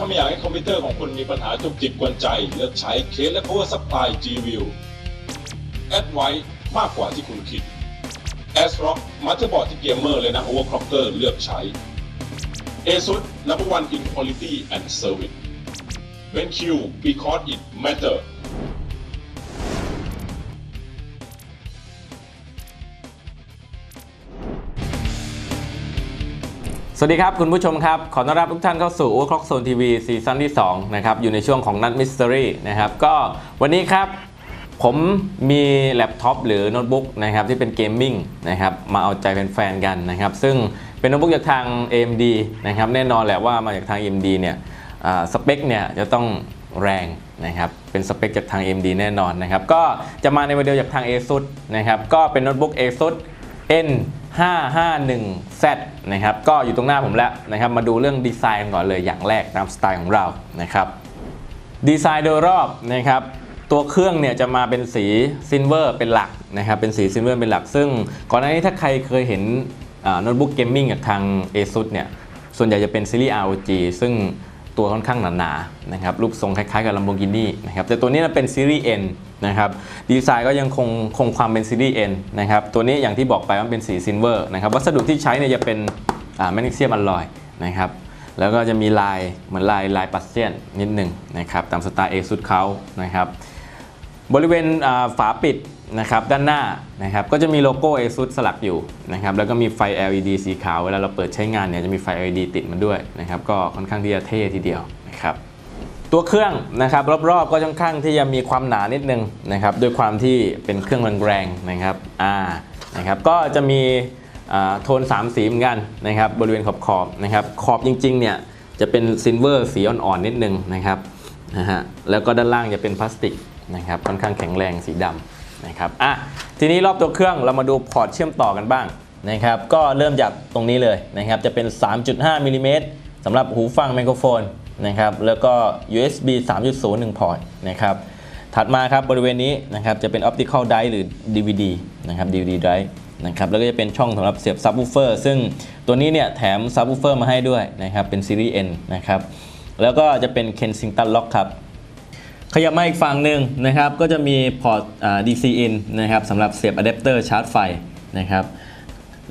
ถ้าไม่อยากให้คอมพิวเตอร์ของคุณมีปัญหาจุกจิกกวนใจ เลือกใช้เคสและ power supply G-View แอดไว้มากกว่าที่คุณคิด ASRock มัตเตอร์บอร์ดที่เกมเมอร์เละนัก overclocker เลือกใช้ ASUS number one in quality and service BenQ because it matter สวัสดีครับ คุณผู้ชมครับ ขอต้อนรับทุกท่านเข้าสู่ Overclock Zone TV ซีซั่นที่2นะครับอยู่ในช่วงของนัดมิส t ต r รีนะครับก็วันนี้ครับ ผมมีแล็ปท็อปหรือโน้ตบุ๊กนะครับที่เป็นเกมมิ่งนะครับมาเอาใจแฟนๆกันนะครับ ซึ่งเป็นโน้ตบุ๊กจากทาง AMD นะครับแน่นอนแหละว่ามาจากทาง AMD เนี่ยสเปคเนี่ยจะต้องแรงนะครับเป็นสเปคจากทาง AMD แน่นอนนะครับก็จะมาในโมเดลจากทาง ASUS นะครับก็เป็นโน้ตบุ๊ก ASUS N 551 Z นะครับก็อยู่ตรงหน้าผมแล้วนะครับมาดูเรื่องดีไซน์กันก่อนเลยอย่างแรกตามสไตล์ของเรานะครับดีไซน์โดยรอบนะครับตัวเครื่องเนี่ยจะมาเป็นสีซิลเวอร์เป็นหลักนะครับเป็นสีซิลเวอร์เป็นหลัก ซึ่งก่อนหน้านี้ถ้าใครเคยเห็นโน้ตบุ๊กเกมมิ่งจากทาง ASUS เนี่ยส่วนใหญ่จะเป็นซีรีส์ ROG ซึ่ง ตัวค่อนข้างหนาๆนะครับรูปทรงคล้ายๆกับ Lamborghini นะครับแต่ตัวนี้เป็นซีรีส์ N นะครับดีไซน์ก็ยังคงคงความเป็นซีรีส์ N นะครับตัวนี้อย่างที่บอกไปว่าเป็นสีซิลเวอร์นะครับวัสดุที่ใช้เนี่ยจะเป็นแมกนีเซียมอลลอยนะครับแล้วก็จะมีลายเหมือนลายลายปัสเซียนนิดหนึ่งนะครับตามสไตล์เอซุดเขานะครับบริเวณฝาปิด นะครับด้านหน้านะครับก็จะมีโลโก้ ASUS สลักอยู่นะครับแล้วก็มีไฟ LED สีขาวเวลาเราเปิดใช้งานเนี่ยจะมีไฟ LED ติดมาด้วยนะครับก็ค่อนข้างที่จะเท่ทีเดียวนะครับตัวเครื่องนะครับรอบๆก็ค่อนข้างที่จะมีความหนานิดนึงนะครับด้วยความที่เป็นเครื่องแรงๆนะครับอ่านะครับก็จะมีโทน 3 สีเหมือนกันนะครับบริเวณขอบขอบนะครับขอบจริงๆเนี่ยจะเป็นซิลเวอร์สีอ่อนๆนิดนึงนะครับนะฮะแล้วก็ด้านล่างจะเป็นพลาสติกนะครับค่อนข้างแข็งแรงสีดำ นะครับอะทีนี้รอบตัวเครื่องเรามาดูพอร์ตเชื่อมต่อกันบ้างนะครับก็เริ่มจากตรงนี้เลยนะครับจะเป็น 3.5มิลลิเมตรสำหรับหูฟังไมโครโฟนนะครับแล้วก็ USB 3.0 1 พอร์ตนะครับถัดมาครับบริเวณนี้นะครับจะเป็น Optical Drive หรือ DVD นะครับ DVD Drive นะครับแล้วก็จะเป็นช่องสำหรับเสียบ Subwoofer ซึ่งตัวนี้เนี่ยแถม Subwoofer มาให้ด้วยนะครับเป็นซีรีส์ N นะครับแล้วก็จะเป็น Kensington Lock ครับ ขยับมาอีกฝั่งหนึ่งนะครับก็จะมีพอร์ต DC in นะครับสำหรับเสียบอะแดปเตอร์ชาร์จไฟนะครับ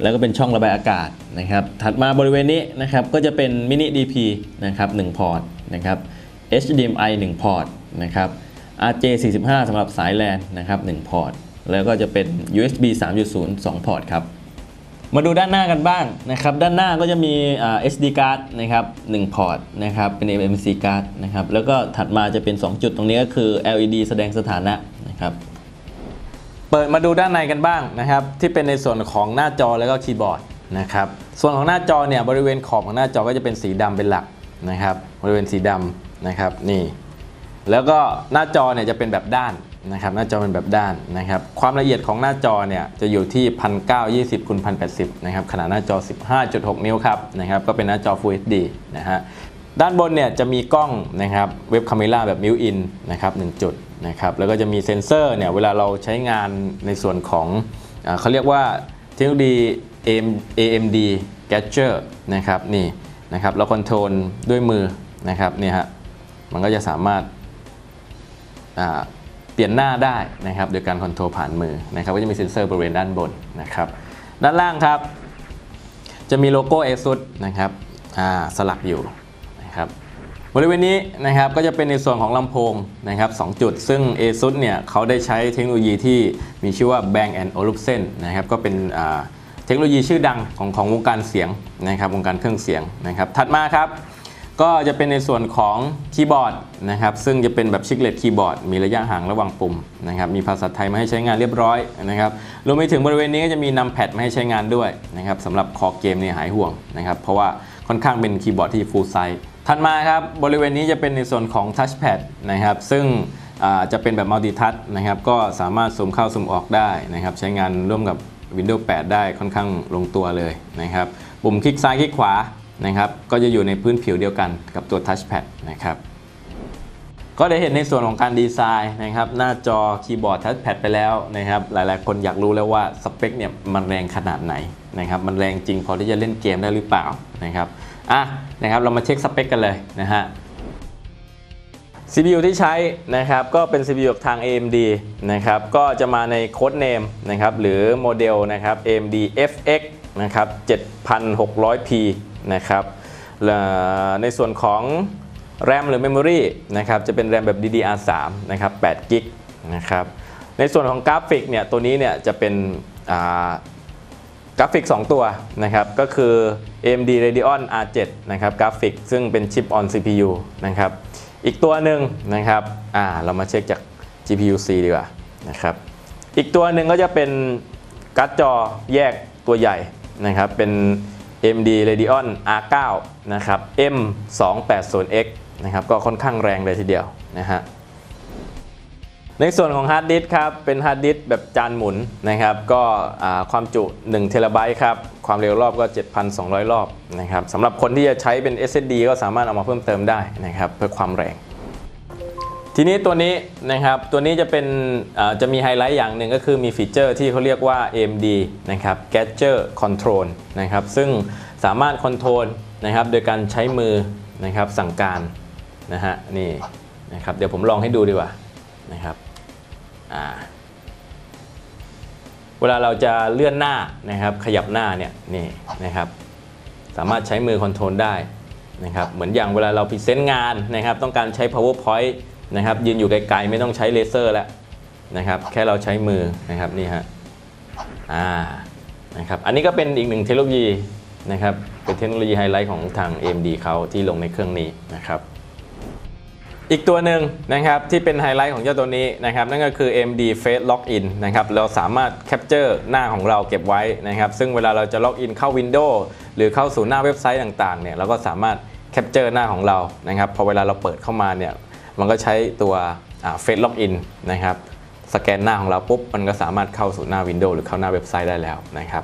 แล้วก็เป็นช่องระบายอากาศนะครับถัดมาบริเวณนี้นะครับก็จะเป็นมินิ DP นะครับ1พอร์ตนะครับ HDMI 1พอร์ตนะครับ RJ45 สำหรับสาย LAN นะครับ1พอร์ตแล้วก็จะเป็น USB 3.0 2พอร์ตครับ มาดูด้านหน้ากันบ้างนะครับ ด้านหน้าก็จะมี SD card นะครับ1พอร์ตนะครับเป็น MMC card นะครับแล้วก็ถัดมาจะเป็น 2 จุดตรงนี้ก็คือ LED แสดงสถานะนะครับเปิดมาดูด้านในกันบ้างนะครับ ที่เป็นในส่วนของหน้าจอแล้วก็คีย์บอร์ดนะครับส่วนของหน้าจอเนี่ยบริเวณขอบของหน้าจอก็จะเป็นสีดำเป็นหลักนะครับ บริเวณสีดำนะครับนี่ แล้วก็หน้าจอเนี่ยจะเป็นแบบด้านนะครับหน้าจอเป็นแบบด้านนะครับความละเอียดของหน้าจอเนี่ยจะอยู่ที่ 1920คูณ1080นะครับขนาดหน้าจอ 15.6 นิ้วครับนะครับก็เป็นหน้าจอ Full HD นะฮะด้านบนเนี่ยจะมีกล้องนะครับเว็บคาเมราแบบมิวอินนะครับ1จุดนะครับแล้วก็จะมีเซ็นเซอร์เนี่ยเวลาเราใช้งานในส่วนของอเขาเรียกว่าเทคโนโลยี AMD Gadget นะครับนี่นะครับเราคอนโทรลด้วยมือนะครับนี่ฮะมันก็จะสามารถ เปลี่ยนหน้าได้นะครับโดยการคอนโทรลผ่านมือนะครับก็จะมีเซ็นเซอร์บริเวณด้านบนนะครับด้านล่างครับจะมีโลโก้ ASUS นะครับสลักอยู่นะครับบริเวณนี้นะครับก็จะเป็นในส่วนของลำโพงนะครับสองจุด ซึ่ง ASUS เนี่ยเขาได้ใช้เทคโนโลยีที่มีชื่อว่า Bang Olufsen นะครับก็เป็นเทคโนโลยีชื่อดังของของวงการเสียงนะครับวงการเครื่องเสียงนะครับถัดมาครับ ก็จะเป็นในส่วนของคีย์บอร์ดนะครับซึ่งจะเป็นแบบชิกเลตคีย์บอร์ดมีระยะห่างระหว่างปุ่มนะครับมีภาษาไทยมาให้ใช้งานเรียบร้อยนะครับรวมไปถึงบริเวณนี้ก็จะมีนัมแพดมาให้ใช้งานด้วยนะครับสำหรับคอเกมเนี่ยหายห่วงนะครับเพราะว่าค่อนข้างเป็นคีย์บอร์ดที่ฟูลไซส์ถัดมาครับบริเวณนี้จะเป็นในส่วนของทัชแพดนะครับซึ่งจะเป็นแบบมัลติทัชนะครับก็สามารถซูมเข้าซูมออกได้นะครับใช้งานร่วมกับ Windows 8 ได้ค่อนข้างลงตัวเลยนะครับปุ่มคลิกซ้ายคลิกขวา นะครับก็จะอยู่ในพื้นผิวเดียวกันกับตัว Touchpad นะครับก็ได้เห็นในส่วนของการดีไซน์นะครับหน้าจอคีย์บอร์ด Touchpad ไปแล้วนะครับหลายๆ คนอยากรู้แล้วว่าสเปคเนี่ยมันแรงขนาดไหนนะครับมันแรงจริงพอที่จะเล่นเกมได้หรือเปล่านะครับอะนะครับเรามาเช็คสเปคกันเลยนะฮะ CPU ที่ใช้นะครับก็เป็น CPU ทาง AMD นะครับก็จะมาในโค้ดเนมนะครับหรือโมเดลนะครับ AMD FX นะครับ 7600P นะครับในส่วนของ RAM หรือ Memory นะครับจะเป็น RAM แบบ DDR3 นะครับ8 g b นะครับในส่วนของกราฟิกเนี่ยตัวนี้เนี่ยจะเป็นกราฟิก 2 ตัวนะครับก็คือ AMD Radeon R7 นะครับกราฟิกซึ่งเป็นชิป on CPU นะครับอีกตัวหนึ่งนะครับอ่าเรามาเช็คจาก GPU C ดีกว่านะครับอีกตัวหนึ่งก็จะเป็นการ์ดจอแยกตัวใหญ่นะครับเป็น AMD Radeon R9 นะครับ M280X นะครับก็ค่อนข้างแรงเลยทีเดียวนะฮะในส่วนของฮาร์ดดิสครับเป็นฮาร์ดดิสแบบจานหมุนนะครับก็ความจุ1เทราไบต์ครับความเร็วรอบก็ 7,200 รอบนะครับสำหรับคนที่จะใช้เป็น SSD ก็สามารถเอามาเพิ่มเติมได้นะครับเพื่อความแรง ทีนี้ตัวนี้นะครับตัวนี้จะเป็นจะมีไฮไลท์อย่างหนึ่งก็คือมีฟีเจอร์ที่เขาเรียกว่า AMD นะครับ Gadget Control นะครับซึ่งสามารถคอนโทรลนะครับโดยการใช้มือนะครับสั่งการนะฮะนี่นะครับเดี๋ยวผมลองให้ดูดีกว่านะครับอ่าเวลาเราจะเลื่อนหน้านะครับขยับหน้าเนี่ยนี่นะครับสามารถใช้มือคอนโทรลได้นะครับเหมือนอย่างเวลาเราพรีเซนต์งานนะครับต้องการใช้ powerpoint นะครับยืนอยู่ไกลๆไม่ต้องใช้เลเซอร์แล้วนะครับแค่เราใช้มือนะครับนี่ฮะอ่านะครับอันนี้ก็เป็นอีกหนึ่งเทคโนโลยีนะครับเป็นเทคโนโลยีไฮไลท์ของทาง AMD เขาที่ลงในเครื่องนี้นะครับอีกตัวหนึ่งนะครับที่เป็นไฮไลท์ของเจ้าตัวนี้นะครับนั่นก็คือ AMD Face Login นะครับเราสามารถแคปเจอร์หน้าของเราเก็บไว้นะครับซึ่งเวลาเราจะล็อกอินเข้า Windows หรือเข้าสู่หน้าเว็บไซต์ต่างๆเนี่ยเราก็สามารถแคปเจอร์หน้าของเรานะครับพอเวลาเราเปิดเข้ามาเนี่ย มันก็ใช้ตัวเฟซล็อกอินนะครับสแกนหน้าของเราปุ๊บมันก็สามารถเข้าสู่หน้า Windows หรือเข้าหน้าเว็บไซต์ได้แล้วนะครับ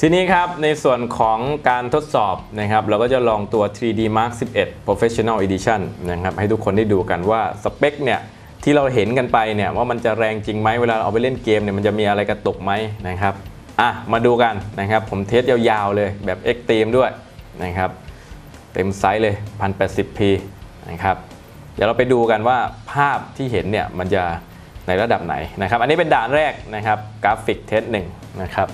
ทีนี้ครับในส่วนของการทดสอบนะครับ เราก็จะลองตัว 3D Mark 11 Professional Edition นะครับให้ทุกคนได้ดูกันว่าสเปคเนี่ยที่เราเห็นกันไปเนี่ยว่ามันจะแรงจริงไหมเวลาเอาไปเล่นเกมเนี่ยมันจะมีอะไรกระตุกไหมนะครับอะมาดูกันนะครับ ผมเทสยาวๆเลยแบบ Extreme ด้วยนะครับ เต็มไซส์เลย 1080p นะครับ เดี๋ยวเราไปดูกันว่าภาพที่เห็นเนี่ยมันจะในระดับไหนนะครับ อันนี้เป็นด่านแรกนะครับกราฟิกเทสหนึ่งนะครับ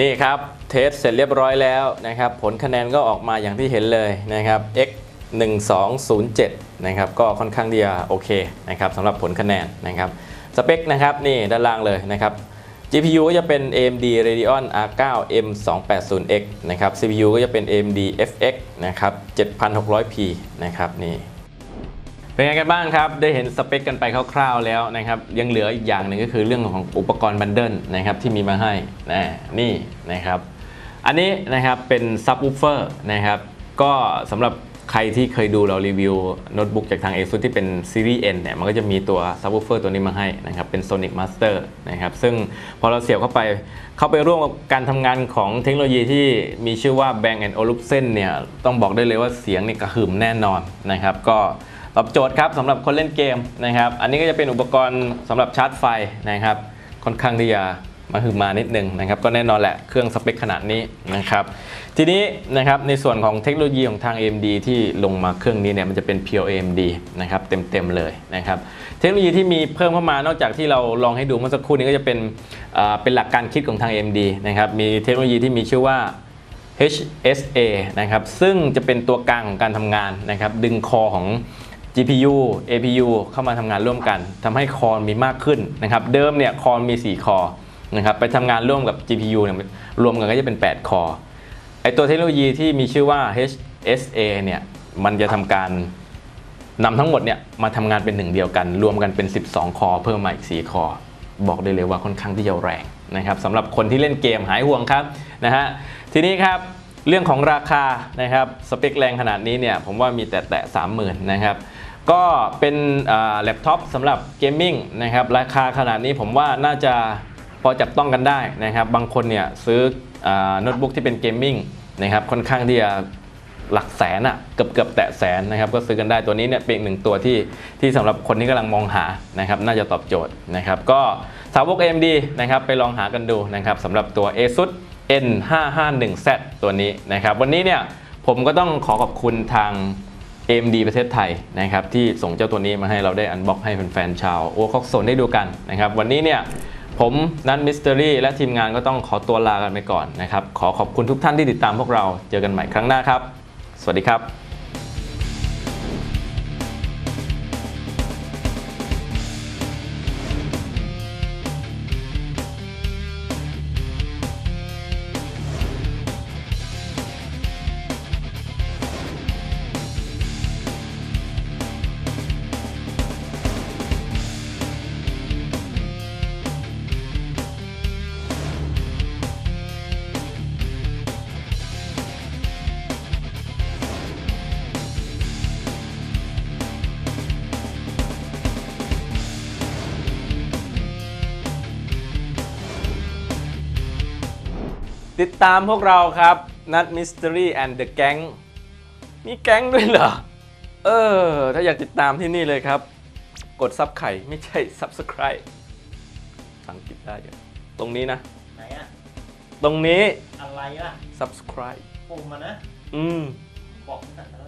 นี่ครับเทสเสร็จเรียบร้อยแล้วนะครับผลคะแนนก็ออกมาอย่างที่เห็นเลยนะครับ x 1207นะครับก็ค่อนข้างที่จะโอเคนะครับสำหรับผลคะแนนนะครับสเปคนะครับนี่ด้านล่างเลยนะครับ GPU ก็จะเป็น AMD Radeon R9 M280X นะครับ CPU ก็จะเป็น AMD FX นะครับ 7600P นะครับนี่ เป็นไงกันบ้างครับ ได้เห็นสเปคกันไปคร่าวๆแล้วนะครับ ยังเหลืออีกอย่างหนึ่งก็คือเรื่องของอุปกรณ์บันเดิลนะครับที่มีมาให้นะนี่นะครับ อันนี้นะครับเป็นซับ w ูเฟอร์นะครับก็สำหรับใครที่เคยดูเรารีวิวโน้ตบุ๊กจากทาง ASUS ที่เป็นซีรีส์ N เนี่ยมันก็จะมีตัวซับ w ูเฟอร์ตัวนี้มาให้นะครับเป็น Sonic Master นะครับซึ่งพอเราเสียบเข้าไปเข้าไปร่วมกับการทำงานของเทคโนโลยีที่มีชื่อว่า Bang Olufsen เนี่ยต้องบอกได้เลยว่าเสียงนี่กระหึ่มแน่นอนนะครับก็ ตอบโจทย์ครับสำหรับคนเล่นเกมนะครับ อันนี้ก็จะเป็นอุปกรณ์สำหรับชาร์จไฟนะครับ ค่อนข้างที่จะมาคือมานิดนึงนะครับ ก็แน่นอนแหละเครื่องสเปคขนาดนี้นะครับ ทีนี้นะครับในส่วนของเทคโนโลยีของทาง AMD ที่ลงมาเครื่องนี้เนี่ยมันจะเป็น Pure AMD นะครับเต็มๆเลยนะครับ เทคโนโลยีที่มีเพิ่มเข้ามานอกจากที่เราลองให้ดูเมื่อสักครู่นี้ก็จะเป็นเป็นหลักการคิดของทาง AMD นะครับมีเทคโนโลยีที่มีชื่อว่า HSA นะครับซึ่งจะเป็นตัวกลางของการทำงานนะครับดึงคอของ GPU APU เข้ามาทำงานร่วมกันทำให้คอมีมากขึ้นนะครับ เดิมเนี่ยคอมี 4 คอนะครับไปทำงานร่วมกับ GPU เนี่ยรวมกันก็จะเป็น 8 คอไอตัวเทคโนโลยีที่มีชื่อว่า HSA เนี่ยมันจะทำการนำทั้งหมดเนี่ยมาทำงานเป็นหนึ่งเดียวกัน รวมกันเป็น 12 คอเพิ่มมาอีก 4 คอบอกได้เลยว่าค่อนข้างที่จะแรงนะครับสำหรับคนที่เล่นเกมหายห่วงครับนะฮะทีนี้ครับเรื่องของราคานะครับสเปคแรงขนาดนี้เนี่ยผมว่ามีแต่แต่สามหมื่นนะครับ ก็เป็นแล็ปท็อปสำหรับเกมมิ่งนะครับราคาขนาดนี้ผมว่าน่าจะพอจับต้องกันได้นะครับ บางคนเนี่ยซื้อโน้ตบุ๊กที่เป็นเกมมิ่งนะครับค่อนข้างที่จะหลักแสนอะเกือบเกือบแตะแสนนะครับก็ซื้อกันได้ตัวนี้เนี่ยเป็นหนึ่งตัวที่ที่สำหรับคนที่กำลังมองหานะครับน่าจะตอบโจทย์นะครับก็สาวก AMD นะครับไปลองหากันดูนะครับสำหรับตัว ASUS N551Z ตัวนี้นะครับวันนี้เนี่ยผมก็ต้องขอขอบคุณทาง AMD ประเทศไทยนะครับที่ส่งเจ้าตัวนี้มาให้เราได้อันบ็อกให้แฟนๆชาวโอคอกโซนได้ดูกันนะครับวันนี้เนี่ยผมนันมิสเตอรี่และทีมงานก็ต้องขอตัวลากันไปก่อนนะครับขอขอบคุณทุกท่านที่ติดตามพวกเราเจอกันใหม่ครั้งหน้าครับ สวัสดีครับ ติดตามพวกเราครับ นัดมิส t ต r y and the Gang มีแก๊งด้วยเหรอ เออ ถ้าอยากติดตามที่นี่เลยครับ กดซับไข่ไม่ใช่ Subscribe สังกฤษได้อยู่ตรงนี้นะ ไหนอะตรงนี้ อะไรล่ะ Subscribe ปุ่มมานะ อืม บอกตั้งแต่แร